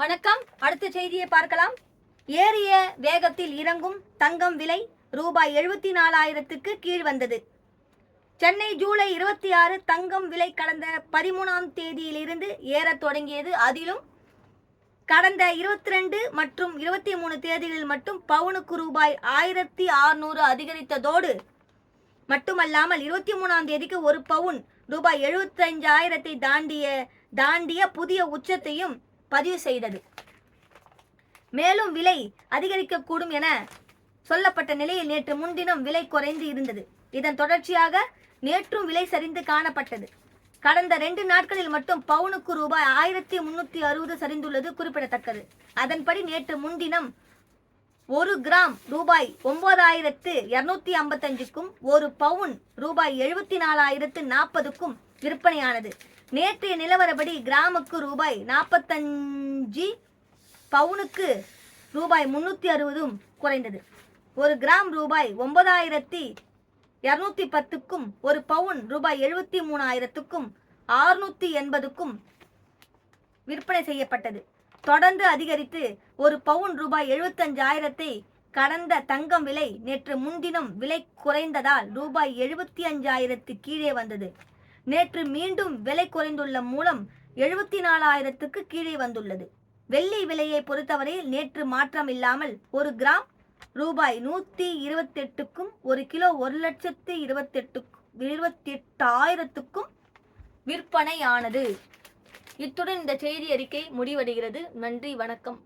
வணக்கம். அடுத்த செய்தியை பார்க்கலாம். ஏறிய வேகத்தில் இறங்கும் தங்கம் விலை ரூபாய் எழுபத்தி நாலாயிரத்துக்கு கீழ் வந்தது. சென்னை ஜூலை இருபத்தி ஆறு தங்கம் விலை கடந்த பதிமூணாம் தேதியிலிருந்து ஏறத் தொடங்கியது. அதிலும் கடந்த இருபத்தி ரெண்டு மற்றும் இருபத்தி மூணு தேதிகளில் மட்டும் பவுனுக்கு ரூபாய் ஆயிரத்தி ஆறுநூறு அதிகரித்ததோடு மட்டுமல்லாமல் இருபத்தி மூணாம் தேதிக்கு ஒரு பவுன் ரூபாய் எழுபத்தஞ்சாயிரத்தை தாண்டிய தாண்டிய புதிய உச்சத்தையும் பதிவு செய்தது. மேலும் விலை அதிகரிக்கக்கூடும் என சொல்லப்பட்ட நிலையில் நேற்று முன்தினம் விலை குறைந்து இருந்தது. இதன் தொடர்ச்சியாக நேற்றும் விலை சரிந்து காணப்பட்டது. கடந்த ரெண்டு நாட்களில் மட்டும் பவுனுக்கு ரூபாய் ஆயிரத்தி முன்னூத்தி அறுபது சரிந்துள்ளது குறிப்பிடத்தக்கது. அதன்படி நேற்று முன்தினம் ஒரு கிராம் ரூபாய் ஒன்பதாயிரத்து இருநூத்தி ஐம்பத்தஞ்சுக்கும் ஒரு பவுன் ரூபாய் எழுபத்தி நாலாயிரத்து நாற்பதுக்கும் விற்பனையானது. நேற்றைய நிலவரப்படி கிராமுக்கு ரூபாய் நாற்பத்தஞ்சு பவுனுக்கு ரூபாய் முன்னூற்றி அறுபதும் குறைந்தது. ஒரு கிராம் ரூபாய் ஒன்பதாயிரத்தி இரநூத்தி பத்துக்கும் ஒரு பவுன் ரூபாய் எழுபத்தி மூணாயிரத்துக்கும் ஆறுநூத்தி எண்பதுக்கும் விற்பனை செய்யப்பட்டது. தொடர்ந்து அதிகரித்து ஒரு பவுன் ரூபாய் எழுபத்தஞ்சாயிரத்தை கடந்த தங்கம் விலை நேற்று முன்தினம் விலை குறைந்ததால் ரூபாய் எழுபத்தி அஞ்சாயிரத்து கீழே வந்தது. நேற்று மீண்டும் விலை குறைந்துள்ள மூலம் எழுபத்தி நாலாயிரத்துக்கு கீழே வந்துள்ளது. வெள்ளி விலையை பொறுத்தவரையில் நேற்று மாற்றம் இல்லாமல் ஒரு கிராம் ரூபாய் நூற்றி இருபத்தெட்டுக்கும் ஒரு கிலோ ஒரு லட்சத்து இருபத்தெட்டுக்கும் இருபத்தி எட்டாயிரத்துக்கும் விற்பனையானது. இத்துடன் இந்த செய்தி அறிக்கை முடிவடைகிறது. நன்றி வணக்கம்.